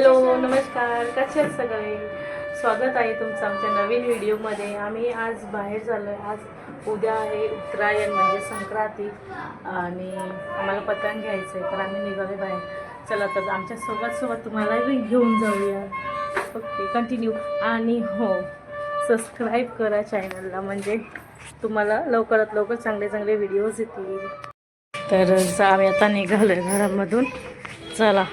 Hello नमस्कार. कसे आहेत सगळे? स्वागत आहे तुमचं आमच्या नवीन व्हिडिओमध्ये. आम्ही आज बाहेर झालो आहे आज उद्या आहे उत्तरायण म्हणजे संक्रांती. आणि आम्हाला पतंग घ्यायचं आहे तर आम्ही निघालो बाहेर. चला तर आमच्यासोबत सोबत तुम्हालाही घेऊन जाऊया. ओके कंटिन्यू आणि हो सबस्क्राईब करा चॅनलला म्हणजे तुम्हाला लवकरात लवकर चांगले चांगले व्हिडिओज येतील. तर आम्ही आता निघालो आहे घरामधून. चला.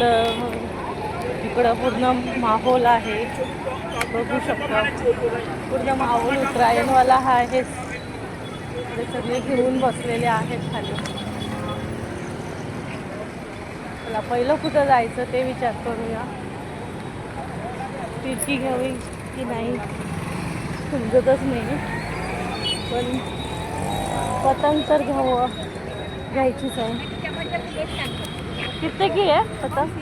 तर इकडं पूर्ण माहोल आहे. बघू शकता. पूर्ण माहोल उत्तरायणवाला हा आहे इकडे सगळे घेऊन बसलेले आहेत खाली. मला पहिलं कुठं जायचं ते विचार करूया. फिरकी घ्यावी की नाही? समजतच नाही. पण पतंग तर घ्यावं घ्यायचीच आहे. किती की आहे पतंग?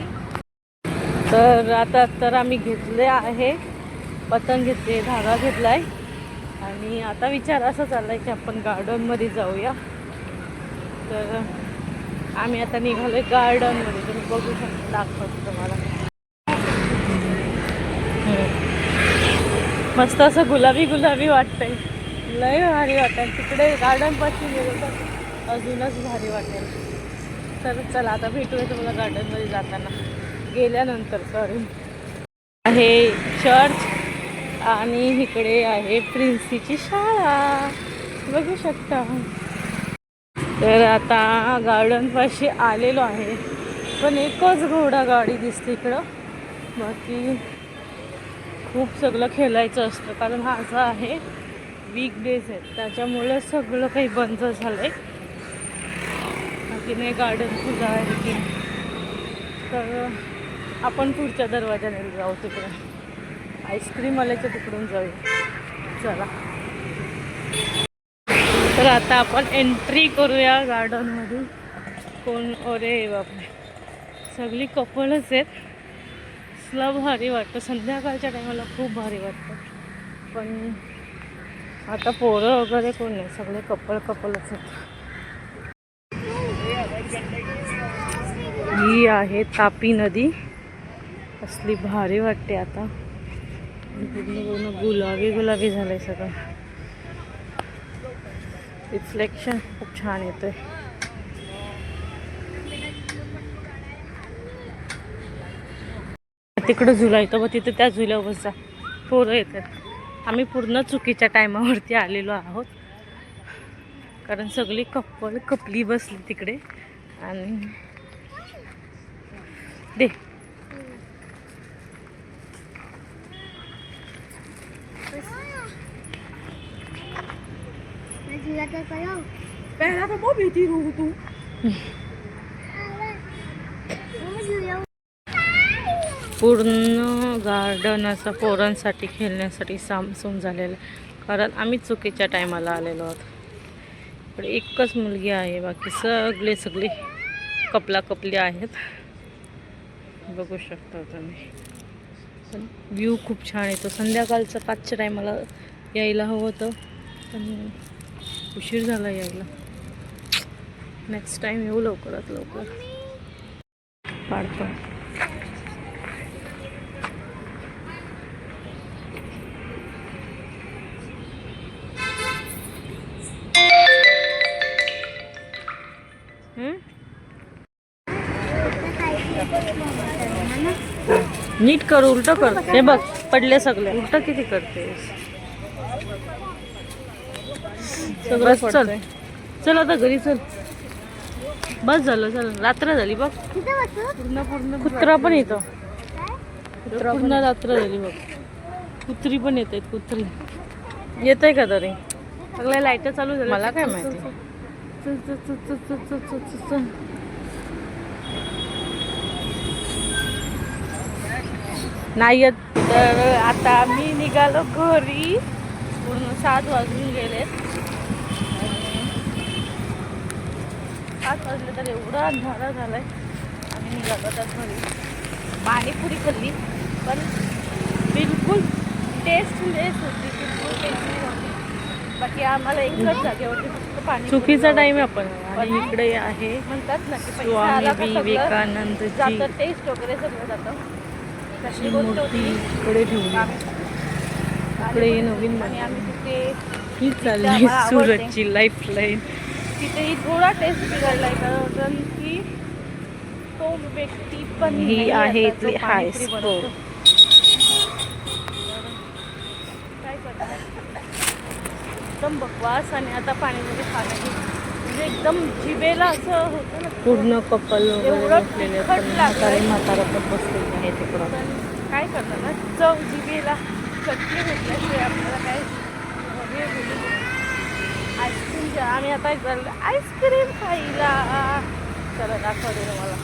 तर आता तर आम्ही घेतले आहे. पतंग घेतले धागा घेतलाय. आणि आता विचार असा चाललाय की आपण गार्डनमध्ये जाऊया. तर आम्ही आता निघालो आहे गार्डनमध्ये तुम्ही बघू शकता दाखवतो तुम्हाला. मस्त असं गुलाबी गुलाबी वाटतंय. लय भारी वाटेल. तिकडे गार्डन गेलो तर अजूनच भारी वाटेल. तर चला आता भेटूया तुम्हाला गार्डनमध्ये जाताना. गेल्यानंतर सॉरी आहे चर्च आणि इकडे आहे प्रिन्सीची शाळा. बघू शकता. तर आता गार्डनपाशी आलेलो आहे. पण एकच घोडा गाडी दिसते इकडं. बाकी खूप सगळं खेळायचं असतं. कारण हा असा आहे वीक डेज आहेत. त्याच्यामुळे सगळं काही बंद झालं आहे बाकी नाही गार्डन सुद्धा आहे की तर आपण पुढच्या दरवाजाने जाऊ तिकडे. आईस्क्रीम आल्याच्या तिकडून जाऊ चला. तर आता आपण एंट्री करूया गार्डनमधून कोण? अरे बापरे. सगळी कपलच आहेत. कसलं भारी वाटतं. संध्याकाळच्या टायमाला खूप भारी वाटतं. पण आता पोरं वगैरे कोण नाही सगळे कपल कपलच आहेत. ही आहे तापी नदी. असली भारी वाटते आता. पूर्ण पूर्ण गुलाबी गुलाबी झालंय सगळं. रिफ्लेक्शन खूप छान येतंय. तिकडं झुला येतो मग तिथे त्या झुल्यावर बसा पोरं येतात. आम्ही पूर्ण चुकीच्या टायमावरती आलेलो आहोत. कारण सगळी कप्पल कपली बसली तिकडे. आणि दे. तू। पूर्ण गार्डन असं पोरांसाठी खेळण्यासाठी सामसूम झालेलं आहे. कारण आम्ही चुकीच्या टायमाला आलेलो आहोत. इकडे एकच मुलगी आहे बाकी सगळे सगळे कपला कपले आहेत. बघू शकता तुम्ही. पण व्ह्यू खूप छान येतो. संध्याकाळचं पाचच्या टायमाला यायला हवं होतं. पण उशीर झाला यायला. नेक्स्ट टाईम येऊ लवकरात लवकर. पाडतो. नीट कर उलट कर. हे बघ पडले सगळे. उलट किती करते बस चल. चल आता घरी चल. बस झालं चल. रात्र झाली बघ. पूर्ण पूर्ण कुत्रा पण येतो. पूर्ण रात्र झाली बघ. कुत्री पण येत आहेत कुत्री. येत आहे का तरी? सगळ्या लाइट चालू झाल्या. मला काय माहिती? नाही येत. तर आता आम्ही निघालो घरी. पूर्ण सात वाजून गेलेत. सात वाजले तर एवढा अंधारा झालाय. आम्ही निघालो आता घरी. पाणीपुरी खाल्ली. पण बिलकुल टेस्टलेस होती. बिलकुल टेस्टलेस होती. बाकी आम्हाला एकच जागेवरती फक्त पाणी चुकीचा टाइम आहे आपण. आणि इकडे आहे म्हणतात ना की स्वामी विवेकानंदची जातं टेस्ट वगैरे सगळं जातं. गोष्ट मूर्ती इकडे ठेवली इकडे हे नवीन आणि आम्ही तिथे ही चालली. सुरतची लाईफ लाईन तिथेही थोडा टेस्ट बिघडलाय कारण की तो व्यक्ती पण ही आहे इथली करणार? एकदम बकवास आणि आता पाणीपुरी खाणं ही म्हणजे एकदम जिभेला असं होतं ना पूर्ण कपल वगैरे एवढं बसलेले तिखट लागलंय. म्हातारे म्हातारा पण बसलेले आहे तिकडं. पण काय करणार ना? चव जिभेला चटणी भेटल्याशिवाय आपल्याला काय हवे आईस्क्रीम आम्ही आता चाललो आईस्क्रीम खायला. चला दाखवते तुम्हाला.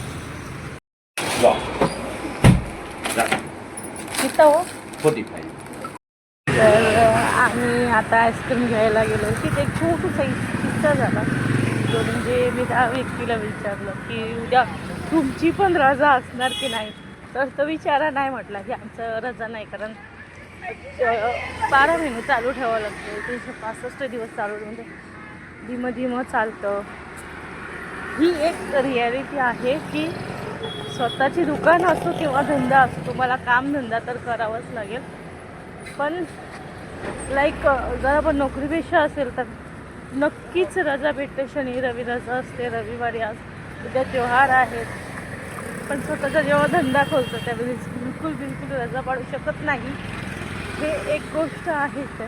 इथं हो. होती पाहिजे तर आम्ही आता आईस्क्रीम घ्यायला गेलो. तिथे एक छोटूसा किस्सा झाला. तो म्हणजे मी त्या व्यक्तीला विचारलं की उद्या तुमची पण रजा असणार की नाही? तर तो विचारा नाही म्हटला की आमचं रजा नाही कारण बारा महिने चालू ठेवावं लागतं. तीनशे पासष्ट दिवस चालू म्हणजे धीमं धीमं चालतं. ही एक रिॲलिटी आहे की स्वतःची दुकान असो किंवा धंदा असो तुम्हाला कामधंदा तर करावाच लागेल. पण लाईक जर आपण नोकरीपेक्षा असेल तर नक्कीच रजा भेटते शनी रवी रजा असते रविवारी आज उद्या त्योहार आहेत पण स्वतःचा जेव्हा धंदा खोलतो त्यावेळी बिलकुल बिलकुल रजा पाडू शकत नाही. हे एक गोष्ट आहे तर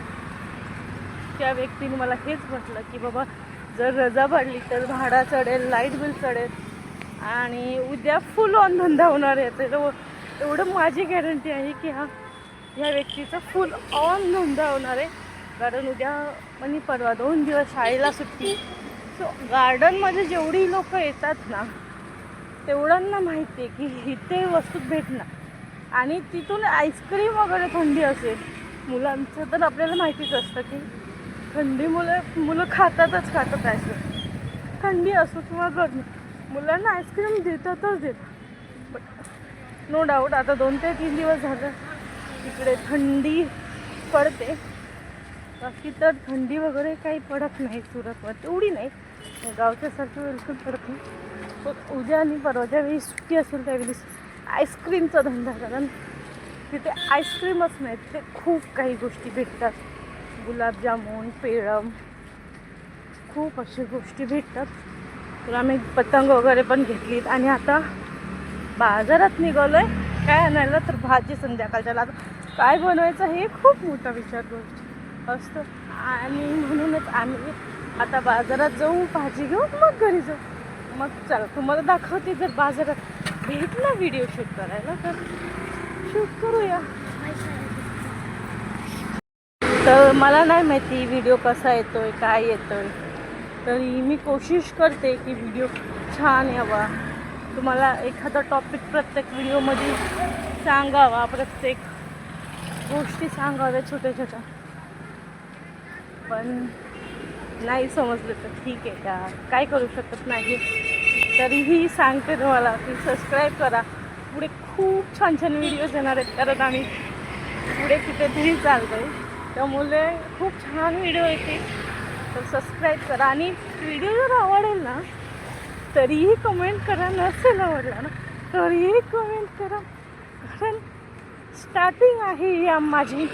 त्या व्यक्तीने मला हेच म्हटलं की बाबा जर रजा पाडली तर भाडा चढेल लाइट बिल चढेल आणि उद्या फुल ऑन धंदा होणार आहे. तर एवढं माझी गॅरंटी आहे की हा ह्या व्यक्तीचा फुल ऑन धंदा होणार आहे. कारण उद्या म्हणजे परवा दोन दिवस शाळेला सुट्टी. सो गार्डनमध्ये जेवढी लोक येतात ना तेवढ्यांना माहिती आहे की इथे वस्तू भेटणार आणि तिथून आईस्क्रीम वगैरे थंडी असेल मुलांचं तर आपल्याला माहितीच असतं की थंडी मुलं मुलं खातातच खातात आईस्क्रीम थंडी असो किंवा गरमी मुलांना आईस्क्रीम देतातच देतात. बट नो डाऊट आता दोन ते तीन दिवस झालं इकडे थंडी पडते. बाकी तर थंडी वगैरे काही पडत नाही सुरतवर. तेवढी नाही. गावच्यासारखी बिलकुल पडत नाही. पण उद्या आणि परवाच्या वेळी सुट्टी असेल त्यावेळी आईस्क्रीमचा धंदा कारण तिथे आईस्क्रीमच नाही तिथे खूप काही गोष्टी भेटतात. गुलाबजामुन पेळम खूप अशा गोष्टी भेटतात. तर आम्ही पतंग वगैरे पण घेतलीत आणि आता बाजारात निघालो आहे काय आणायला तर भाजी संध्याकाळच्याला आता काय बनवायचं हे खूप मोठा विचार गोष्ट असतो. आणि म्हणूनच आम्ही आता बाजारात जाऊ भाजी घेऊ मग घरी जाऊ. मग चला तुम्हाला दाखवते जर बाजारात भेटला व्हिडिओ शूट करायला तर. शूट करूया. तर मला नाही माहिती व्हिडिओ कसा येतोय काय येतोय. तरी मी कोशिश करते की व्हिडिओ छान यावा. तुम्हाला एखादा टॉपिक प्रत्येक व्हिडिओमध्ये सांगावा प्रत्येक गोष्टी सांगाव्या छोट्या छोट्या पण नाही समजलं तर ठीक आहे का? काय करू शकत नाही? तरीही सांगते तुम्हाला की सबस्क्राईब करा. पुढे खूप छान छान व्हिडिओज येणार आहेत. कारण आम्ही पुढे कुठेतरी चालतो आहे त्यामुळे खूप छान व्हिडिओ येतील. तर सबस्क्राईब करा. आणि व्हिडिओ जर आवडेल ना तरीही कमेंट करा. नसेल आवडला ना तरीही कमेंट करा. कारण स्टार्टिंग आहे या माझी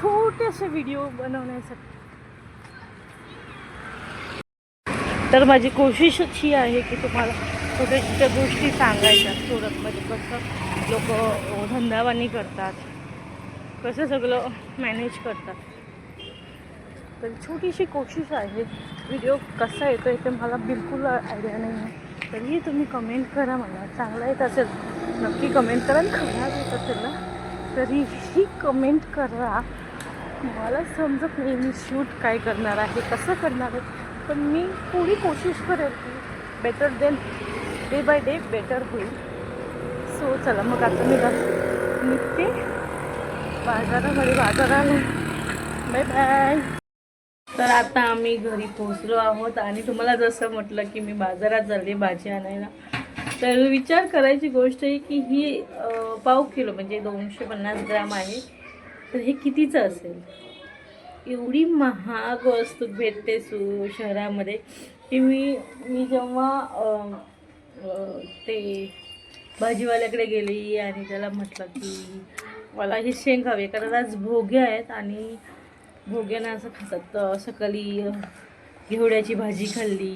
छोटेसे व्हिडिओ बनवण्यासाठी. तर माझी कोशिशच ही आहे की तुम्हाला छोट्या छोट्या गोष्टी सांगायच्या. सुरतमध्ये कसं लोक धंदावानी करतात कसं सगळं मॅनेज करतात. तर छोटीशी कोशिश आहे. व्हिडिओ कसा येतो आहे ते मला बिलकुल आयडिया नाही आहे. तरीही तुम्ही कमेंट करा मला. चांगला येत असेल नक्की कमेंट करा. आणि खराब येत असेल ना तरीही कमेंट करा. मला समजत नाही मी शूट काय करणार आहे कसं करणार आहे. पण मी पुरी कोशिश करेल की better than day by day better होईल. सो चला मग आता मी निघते. बाजारामध्ये बाजाराला बाय बाय तर आता आम्ही घरी पोहोचलो आहोत आणि तुम्हाला जसं म्हटलं की मी बाजारात झाले भाजी आणायला. तर विचार करायची गोष्ट आहे की ही पाव किलो म्हणजे दोनशे पन्नास ग्राम आहे. तर हे कितीचं असेल? एवढी महाग वस्तू भेटते सु शहरामध्ये की मी मी जेव्हा ते भाजीवाल्याकडे गेली आणि त्याला म्हटलं की मला हे शेंग हवे कारण आज भोगे आहेत आणि भोग्यानं असं खातात. सकाळी घेवड्याची भाजी खाल्ली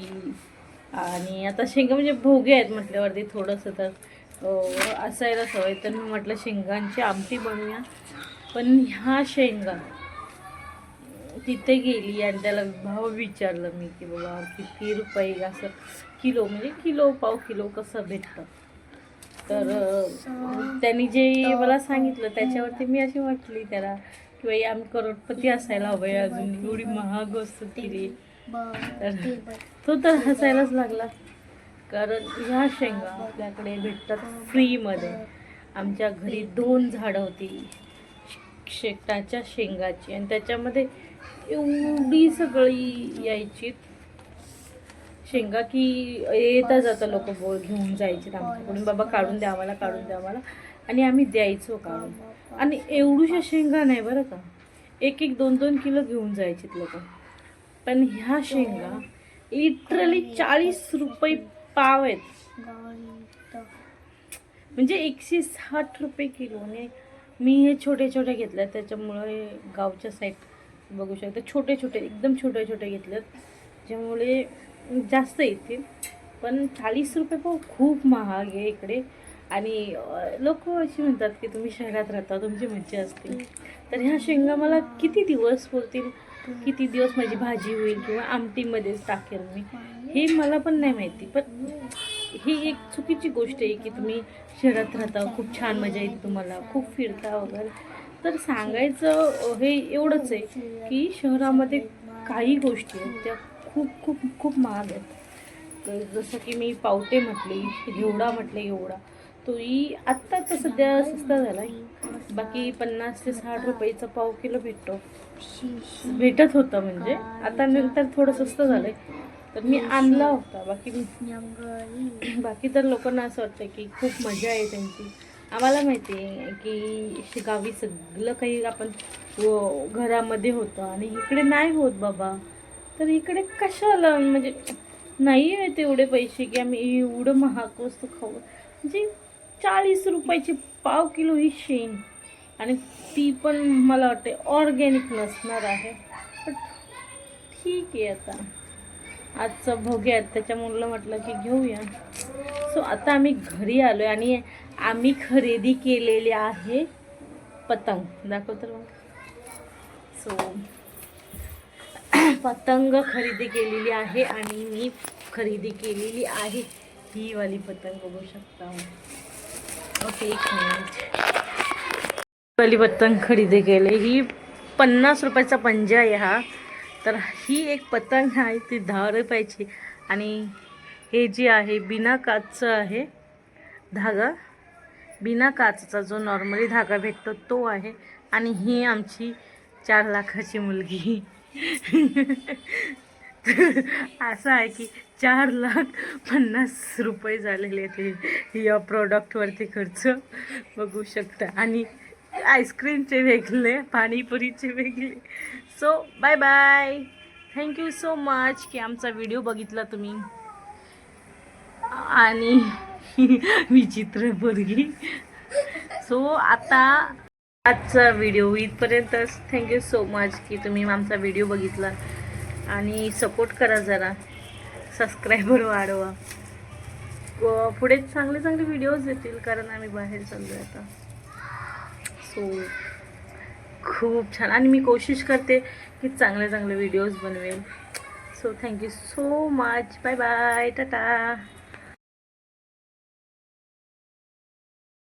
आणि आता शेंगा म्हणजे भोगे आहेत म्हटल्यावरती थोडंसं तर असायला सवय. तर मी म्हटलं शेंगांची आमटी बनवूया. पण ह्या शेंगा तिथे गेली आणि त्याला भाव विचारलं मी की बाबा किती रुपये असं? किलो म्हणजे किलो पाव किलो कसं भेटतं? तर त्यांनी जे मला सांगितलं त्याच्यावरती मी अशी म्हटली त्याला की बाई आम्ही करोडपती असायला हवं अजून एवढी महाग वस्तू केली तर तो तर हसायलाच लागला. कारण ह्या शेंगा आपल्याकडे भेटतात फ्रीमध्ये. आमच्या घरी दोन झाडं होती शेकटाच्या शेंगाची. आणि त्याच्यामध्ये एवढी सगळी यायची. शेंगा की येता जाता लोक बोल घेऊन जायचे आमच्याकडून. बाबा काढून द्या आम्हाला काढून द्या आम्हाला. आणि आम्ही द्यायचो काढून. आणि एवढूशा शेंगा नाही बरं का. एक एक दोन दोन किलो घेऊन जायचे लोक. पण ह्या शेंगा लिटरली चाळीस रुपये पाव आहेत. म्हणजे एकशे साठ रुपये किलोने मी हे छोटे छोटे घेतल्या त्याच्यामुळे गावच्या साईड बघू शकता. छोटे छोटे एकदम छोटे छोटे घेतलेत. ज्यामुळे जास्त येतील. पण चाळीस रुपये पाव खूप महाग आहे इकडे. आणि लोक अशी म्हणतात की तुम्ही शहरात राहता तुमची मज्जा असते. तर ह्या शेंगा मला किती दिवस पुरतील किती दिवस माझी भाजी होईल किंवा आमटीमध्येच टाकेल मी? हे मला पण नाही माहिती. पण ही एक चुकीची गोष्ट आहे की तुम्ही शहरात राहता खूप छान मजा येते तुम्हाला खूप फिरता वगैरे. तर सांगायचं हे एवढंच आहे की शहरामध्ये काही गोष्टी आहेत त्या खूप खूप खूप महाग आहेत. तर जसं की मी पावटे म्हटली घेवडा म्हटले एवढा तोही आत्ता तर सध्या सस्ता झाला आहे बाकी पन्नास ते साठ रुपयेचा पाव किलो भेटतो. भेटत होतं म्हणजे आता नंतर थोडं स्वस्त झालंय. तर मी आणला होता बाकी बाकी तर लोकांना असं वाटतं की खूप मजा आहे त्यांची. आम्हाला माहिती आहे की शिकावी गावी सगळं काही आपण व- घरामध्ये होतं आणि इकडे नाही होत बाबा. तर इकडे कशाला? म्हणजे नाही आहे तेवढे पैसे की आम्ही एवढं महाग वस्तू खाऊ. म्हणजे चाळीस रुपयाची पाव किलो ही शेंग आणि ती पण मला वाटते ऑर्गॅनिक नसणार आहे. पण ठीक आहे आता. आजचं भोग्यात त्याच्यामुळं म्हटलं की घेऊया. सो आता आम्ही घरी आलो आहे आणि आम्ही खरेदी केलेली आहे पतंग. दाखव तर मग. सो पतंग खरेदी केलेली आहे आणि मी खरेदी केलेली आहे ही वाली पतंग बघू शकता. ओके एक मिनिट वाली पतंग खरेदी केली. ही पन्नास रुपयाचा पंजा आहे हा. तर ही एक पतंग आहे ती दहा रुपयाची. आणि हे जी आहे बिना काचचं आहे धागा. बिना काचचा जो नॉर्मली धागा भेटतो तो आहे. आणि ही आमची चार लाखाची मुलगी. असं आहे की चार लाख पन्नास रुपये झालेले ते या प्रॉडक्टवरती खर्च बघू शकता. आणि आईस्क्रीमचे वेगळे पाणीपुरीचे वेगळे. So bye bye thank you so much की आमचा व्हिडिओ बघितला तुम्ही. आणि विचित्र पोरगी. सो आता आजचा व्हिडिओ इथपर्यंतच थँक्यू सो मच की तुम्ही आमचा व्हिडिओ बघितला. आणि सपोर्ट करा जरा. सबस्क्रायबर वाढवा. व पुढे चांगले चांगले व्हिडिओज येतील कारण आम्ही बाहेर चाललो आहे आता. सो खूप छान. आणि मी कोशिश करते की चांगले चांगले व्हिडिओज बनवेल. So thank you so much bye bye tata